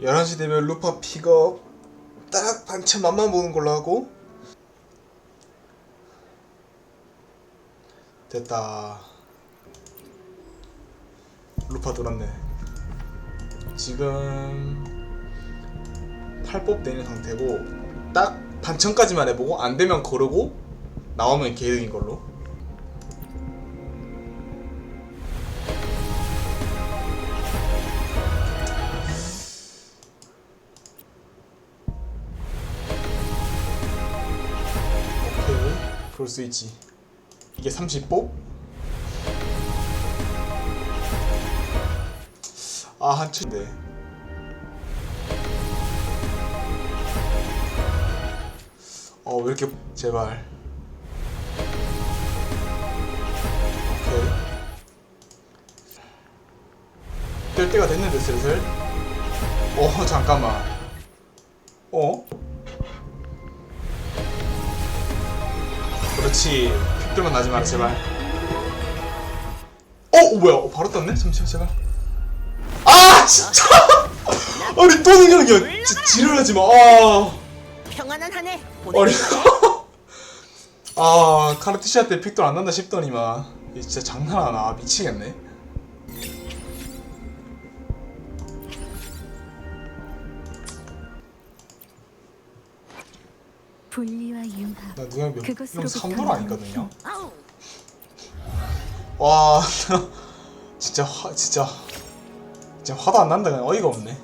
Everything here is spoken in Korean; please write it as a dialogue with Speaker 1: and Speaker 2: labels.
Speaker 1: 11시 되면 루파 픽업 딱 반찬 맛만 보는 걸로 하고. 됐다. 루파 돌았네. 지금 8뽑 되는 상태고 딱 반천까지만 해보고 안 되면 거르고 나오면 개득인 걸로 그럴 수 있지. 이게 30뽑? 아 한층인데 어 왜 이렇게 제발. 오케이. 될 때가 됐는데 슬슬. 어 잠깐만. 어? 그렇지. 픽들만 나지 마라 제발. 어? 어 뭐야? 어, 바로 떴네? 잠시만 제발. 아 진짜! 아니 또 능력이야. 지, 지랄하지 마. 아.
Speaker 2: 평안한 한해
Speaker 1: 아니. 아 카르티시아 때 픽도 안 난다 싶더니만 진짜 장난 하나? 미치겠네
Speaker 3: 분리와 융합.
Speaker 1: 나 능력 몇
Speaker 3: 그것으로부터
Speaker 1: 명 선물 아니거든요.
Speaker 2: 아우,
Speaker 1: 와 진짜 화 진짜. 진짜 화도 안 난다 그냥. 어이가 없네